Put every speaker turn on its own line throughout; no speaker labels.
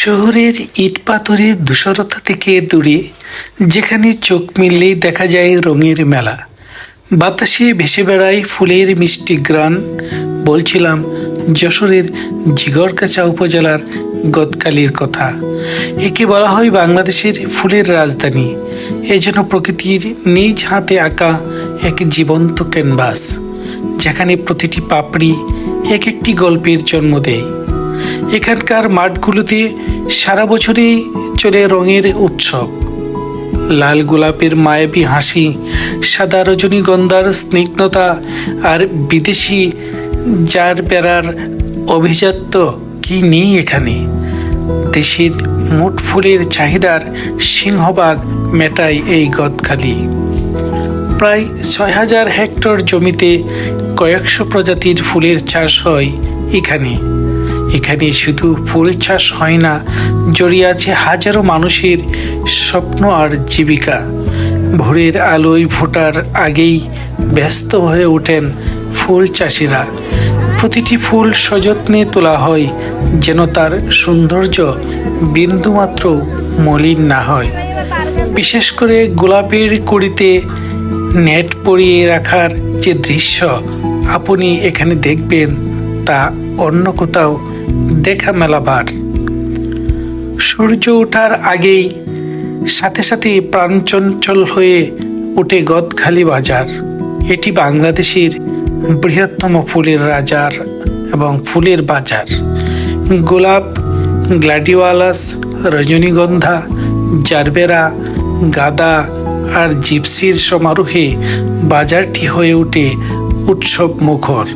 শহরের ইট পাথরের ধূসরতা থেকে দূরে, যেখানে চোখ মিললেই দেখা যায় রঙের মেলা। বাতাসে ভেসে বেড়ায় ফুলের মিষ্টি গ্রান বলছিলাম, যশোরের জিগরকাছা উপজেলার গদকালির কথা। একে বলা হয় বাংলাদেশের ফুলের রাজধানী। এ যেন প্রকৃতির নিজ হাতে আঁকা এক জীবন্ত ক্যানভাস, যেখানে প্রতিটি পাপড়ি এক একটি গল্পের জন্ম দেয়। এখানকার মাঠগুলোতে সারা বছরই চলে রঙের উৎসব। লাল গোলাপের মায়াবী হাসি, সাদা রজনীগন্ধার স্নিগ্ধতা আর বিদেশি যার বেড়ার অভিজাত্য কি নেই এখানে? দেশের মোট ফুলের চাহিদার সিংহভাগ মেটায় এই গদখালি। প্রায় ছয় হাজার হেক্টর জমিতে কয়েকশো প্রজাতির ফুলের চাষ হয় এখানে। এখানে শুধু ফুল চাষ হয় না, জড়িয়ে আছে হাজারো মানুষের স্বপ্ন আর জীবিকা। ভোরের আলোয় ফোটার আগেই ব্যস্ত হয়ে ওঠেন ফুল চাষিরা। প্রতিটি ফুল সযত্নে তোলা হয় যেন তার সৌন্দর্য বিন্দুমাত্র মলিন না হয়। বিশেষ করে গোলাপের কুড়িতে নেট পরিয়ে রাখার যে দৃশ্য, আপনি এখানে দেখবেন তা অন্য কোথাও দেখা মেলাবার। সূর্য ওঠার আগেই সাথে সাথে প্রাণচঞ্চল হয়ে ওঠে গদখালি বাজার। এটি বাংলাদেশের বৃহত্তম ফুলের রাজার এবং ফুলের বাজার। গোলাপ গ্ল্যাডিওয়ালাস রজনীগন্ধা, জারবেরা, গাদা আর জিপসির সমারোহে বাজারটি হয়ে ওঠে উৎসব মুখর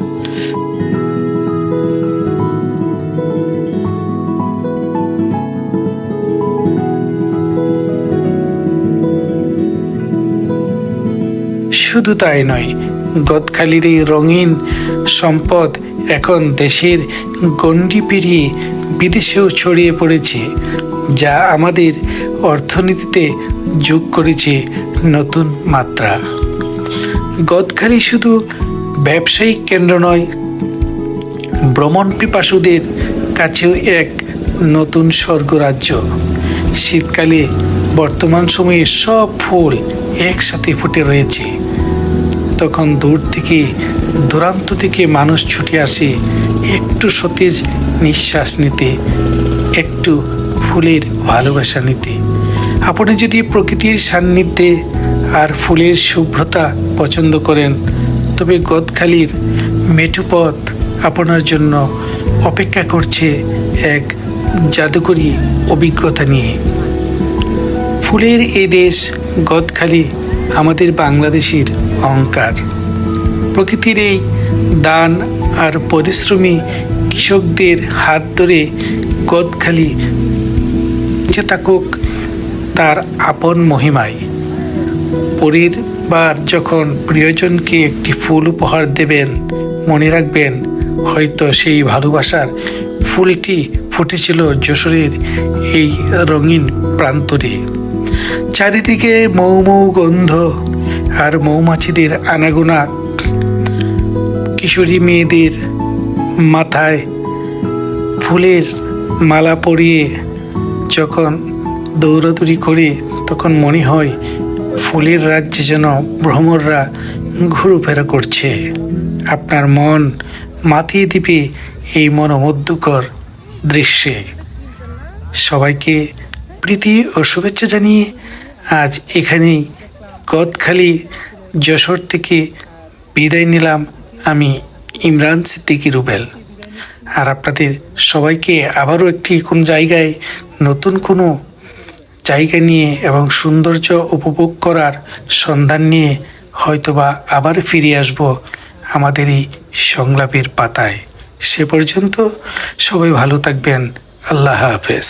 শুধু তাই নয়, গদখালির এই রঙিন সম্পদ এখন দেশের গণ্ডি পেরিয়ে বিদেশেও ছড়িয়ে পড়েছে, যা আমাদের অর্থনীতিতে যোগ করেছে নতুন মাত্রা। গদখালি শুধু ব্যবসায়িক কেন্দ্র নয়, ভ্রমণ পিপাসুদের কাছেও এক নতুন স্বর্গরাজ্য। শীতকালে বর্তমান সময়ে সব ফুল একসাথে ফুটে রয়েছে। তখন দূর থেকে, দূরান্ত থেকে মানুষ ছুটে আসে একটু সতেজ নিঃশ্বাস নিতে, একটু ফুলের ভালোবাসা নিতে। আপনি যদি প্রকৃতির সান্নিধ্যে আর ফুলের শুভ্রতা পছন্দ করেন, তবে গদখালির মেঠুপথ আপনার জন্য অপেক্ষা করছে এক জাদুকরী অভিজ্ঞতা নিয়ে। ফুলের এই দেশ গদখালি আমাদের বাংলাদেশের অহংকার। প্রকৃতির এই দান আর পরিশ্রমী কৃষকদের হাত ধরে গদখালি যে থাকুক তার আপন মহিমায়। পরিবার যখন প্রিয়জনকে একটি ফুল উপহার দেবেন, মনে রাখবেন হয়তো সেই ভালোবাসার ফুলটি ফুটেছিল যশোরের এই রঙিন প্রান্তরে। চারিদিকে মৌ মৌ গন্ধ আর মৌমাছিদের আনাগোনা। কিশোরী মেয়েদের মাথায় ফুলের মালা পরিয়ে যখন দৌড়াদৌড়ি করে তখন মনে হয় ফুলের রাজ্যে যেন ভ্রমররা ঘুরোফেরা করছে। আপনার মন মাতিয়ে দিবে এই মনোমুগ্ধকর দৃশ্যে। সবাইকে প্রীতি ও শুভেচ্ছা জানিয়ে আজ এখানেই গদখালি যশোর থেকে বিদায় নিলাম আমি ইমরান সিদ্দিকি রুবেল। আর আপনাদের সবাইকে আবারও একটি কোন জায়গায় নতুন কোনো জায়গা নিয়ে এবং সৌন্দর্য উপভোগ করার সন্ধান নিয়ে হয়তোবা আবার ফিরে আসব আমাদের এই সংলাপের পাতায়। সে পর্যন্ত সবাই ভালো থাকবেন। আল্লাহ হাফেজ।